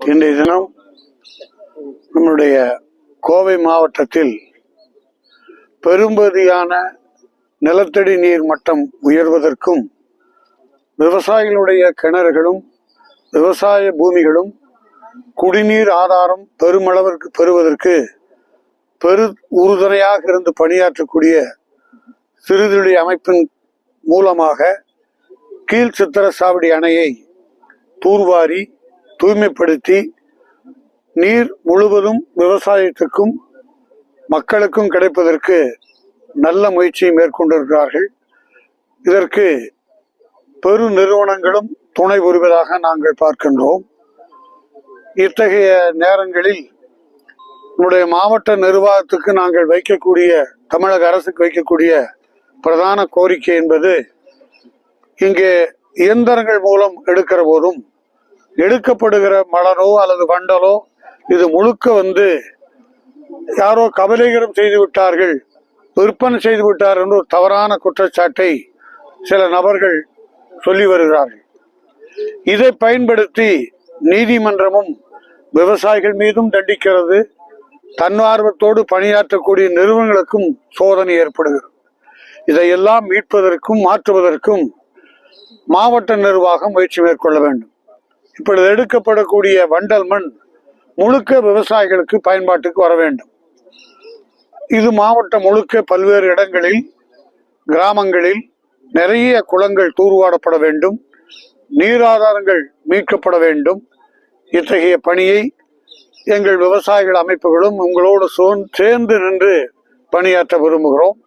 இன்றைய தினம் நம்முடைய கோவை மாவட்டத்தில் பெரும்பகுதியான நிலத்தடி நீர் மட்டம் உயர்வதற்கும் விவசாயிகளுடைய கிணறுகளும் விவசாய பூமிகளும் குடிநீர் ஆதாரம் பெருமளவிற்கு பெறுவதற்கு பெரு உறுதுணையாக இருந்து பணியாற்றக்கூடிய சிறுதுளி அமைப்பின் மூலமாக கீழ் சித்திர சாவடி அணையை தூர்வாரி தூய்மைப்படுத்தி நீர் முழுவதும் விவசாயத்துக்கும் மக்களுக்கும் கிடைப்பதற்கு நல்ல முயற்சியை மேற்கொண்டிருக்கிறார்கள். இதற்கு பெரு நிறுவனங்களும் துணை புரிவதாக நாங்கள் பார்க்கின்றோம். இத்தகைய நேரங்களில் நம்முடைய மாவட்ட நிர்வாகத்துக்கு நாங்கள் வைக்கக்கூடிய தமிழக அரசுக்கு வைக்கக்கூடிய பிரதான கோரிக்கை என்பது இங்கே இயந்திரங்கள் மூலம் எடுக்கிற போதும் எடுக்கப்படுகிற மலரோ அல்லது வண்டலோ இது முழுக்க வந்து யாரோ கபலீகரம் செய்து விட்டார்கள் விற்பனை செய்து விட்டார் என்று ஒரு தவறான குற்றச்சாட்டை சில நபர்கள் சொல்லி வருகிறார்கள். இதை பயன்படுத்தி நீதிமன்றமும் விவசாயிகள் மீதும் தண்டிக்கிறது. தன்னார்வத்தோடு பணியாற்றக்கூடிய நிறுவனங்களுக்கும் சோதனை ஏற்படுகிறது. இதையெல்லாம் மீட்பதற்கும் மாற்றுவதற்கும் மாவட்ட நிர்வாகம் முயற்சி மேற்கொள்ள வேண்டும். இப்பொழுது எடுக்கப்படக்கூடிய வண்டல் மண் முழுக்க விவசாயிகளுக்கு பயன்பாட்டுக்கு வர வேண்டும். இது மாவட்டம் முழுக்க பல்வேறு இடங்களில் கிராமங்களில் நிறைய குளங்கள் தூர்வாடப்பட வேண்டும் நீராதாரங்கள் மீட்கப்பட வேண்டும். இத்தகைய பணியை எங்கள் விவசாயிகள் அமைப்புகளும் உங்களோடு சோன் சேர்ந்து நின்று பணியாற்ற விரும்புகிறோம்.